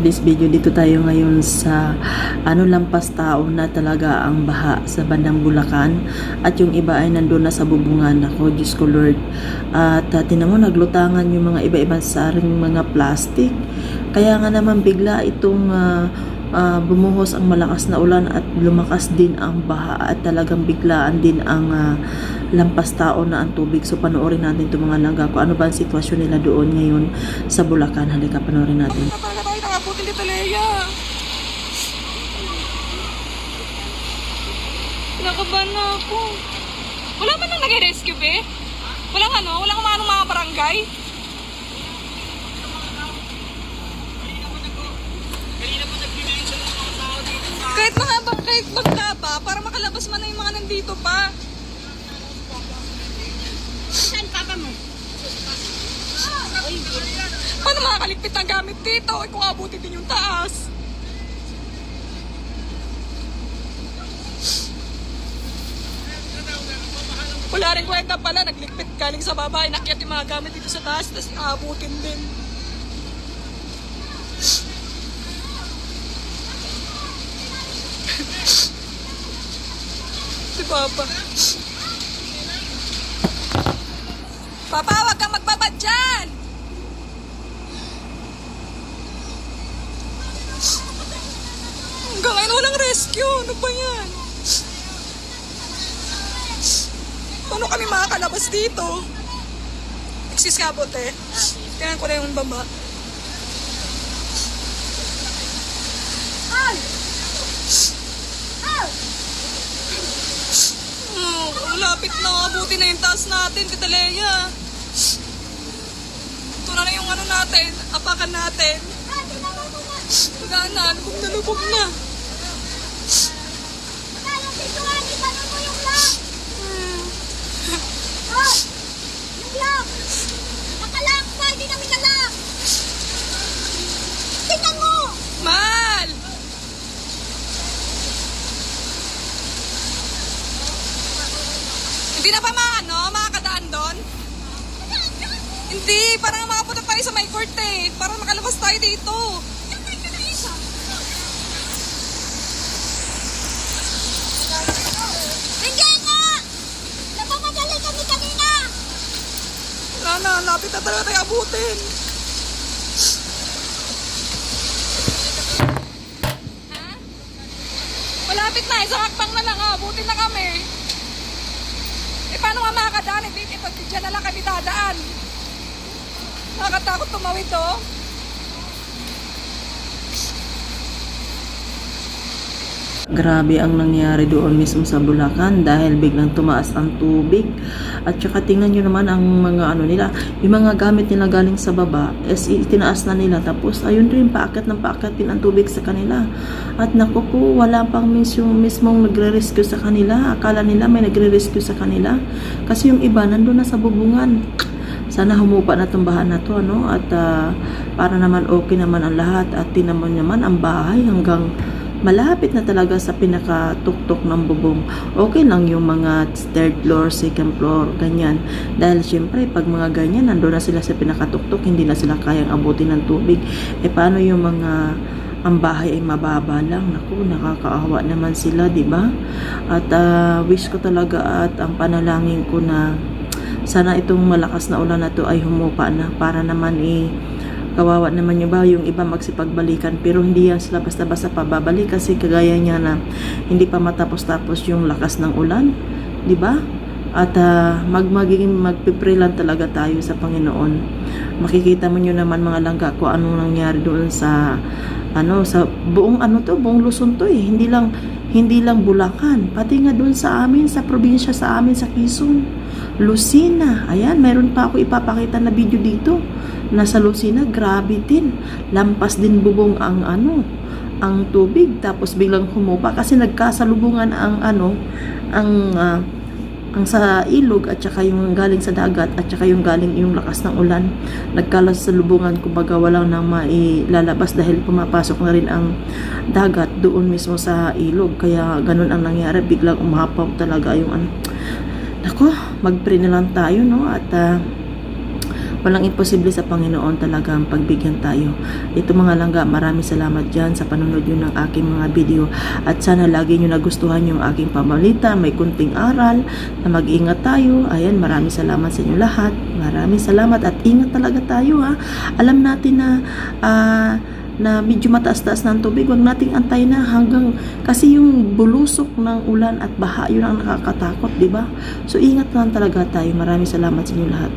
This video dito tayo ngayon sa ano lampas tao na talaga ang baha sa bandang Bulacan. At yung iba ay nandun na sa bubungan. Ako Diyos ko Lord. At uh, tinan naglutangan yung mga iba-ibang saring mga plastic. Kaya nga naman bigla itong ah, ah, bumuhos ang malakas na ulan at lumakas din ang baha. At talagang biglaan din ang ah, lampas tao na ang tubig. So panoorin natin itong mga langga ano ba ang sitwasyon nila doon ngayon sa Bulacan? Halika panoorin natin Nakabuti ni Talea. Kinakabahan na ako. Wala man nang nag-rescue, be? Walang ano? Walang mga anong mga barangay? Kahit mga ba, kahit bangka pa, para makalabas man na yung mga nandito pa. Saan papa mo? Paano makakaligpit ang gamit dito? Eh, kung abuti din yung taas. Wala rin kwenta pala, nagligpit galing sa baba, inakyat yung mga gamit dito sa taas, tapos aabutin din. si Papa. Papa, wag kang magbabad dyan! Hanggang ngayon walang rescue. Ano ba yan? Paano kami makakalabas dito? Excuse ka, bote. Tingnan ko na yung baba. Oh, lapit na. Abuti na yung taas natin, Katalea. Ito na lang yung ano natin. Apakan natin. Ate, naman mo na! Wala na. Lubog na lubog na. Kaya dito, Ate, paano mo yung lock? Oh! Yung lock! Nakalock pa, hindi namin nalock! Tingnan mo! Mal! Hindi na pa maano, makakadaan doon? Hindi, parang makapunta tayo sa may court eh. Para makalabas tayo dito. Wala na, lapit na talaga tayo abutin. Malapit na, isang hakbang na lang ah. Abutin na kami. Makakadaan? Eh, ito, dyan na lang kami dadaan. Nakakatakot tumawid to. Grabe ang nangyari doon mismo sa Bulacan dahil biglang tumaas ang tubig. At saka tingnan nyo naman ang mga ano nila, yung mga gamit nila galing sa baba, is itinaas na nila. Tapos ayun rin, paakyat ng paakyat din ang tubig sa kanila. At naku po, wala pang mismo, mismong nagre-rescue sa kanila. Akala nila may nagre-rescue sa kanila. Kasi yung iba nandun na sa bubungan sana humupa na tong baha na to ano at ah, para naman okay naman ang lahat at tinamon naman ang bahay hanggang malapit na talaga sa pinakatuktok ng bubong. Okay lang yung mga third floor, second floor, ganyan. Dahil syempre, pag mga ganyan, nandun na sila sa pinakatuktok, hindi na sila kayang abutin ng tubig. E paano yung mga ang bahay ay mababa lang. Naku, nakakaawa naman sila, di ba? At ah, wish ko talaga at ang panalangin ko na sana itong malakas na ulan na to ay humupa na para naman eh kawawa naman yung ba yung iba magsipagbalikan pero hindi yan sila basta-basta pababalik kasi kagaya niya na hindi pa matapos-tapos yung lakas ng ulan di ba? At ah, mag magiging magpipray lang talaga tayo sa Panginoon. Makikita mo nyo naman mga langga kung anong nangyari doon sa ano sa buong ano to buong Luzon to eh. Hindi lang hindi lang Bulacan pati nga doon sa amin sa probinsya sa amin sa Quezon Lucina. Ayan meron pa ako ipapakita na video dito. Nasa Lucina grabe din. Lampas din bubong ang ano ang tubig. Tapos biglang humupa kasi nagkasalubungan ang ano ang ah, ang sa ilog at saka yung galing sa dagat at saka yung galing yung lakas ng ulan. Nagkalas sa kumbaga walang nang mailalabas dahil pumapasok na rin ang dagat doon mismo sa ilog. Kaya ganun ang nangyari. Biglang umapaw talaga yung ano Nako, mag-pray na lang tayo no at ah, walang imposible sa Panginoon talaga ang pagbigyan tayo. Ito mga langga, maraming salamat dyan sa panonood nyo ng aking mga video at sana lagi nyo nagustuhan yung aking pamalita, may kunting aral na mag-ingat tayo. Ayan, maraming salamat sa inyo lahat. Maraming salamat at ingat talaga tayo ha. Alam natin na ah, na medyo mataas-taas ang tubig, huwag nating antay na hanggang kasi yung bulusok ng ulan at baha yun ang nakakatakot, di ba? So ingat lang talaga tayo. Maraming salamat sa inyo lahat.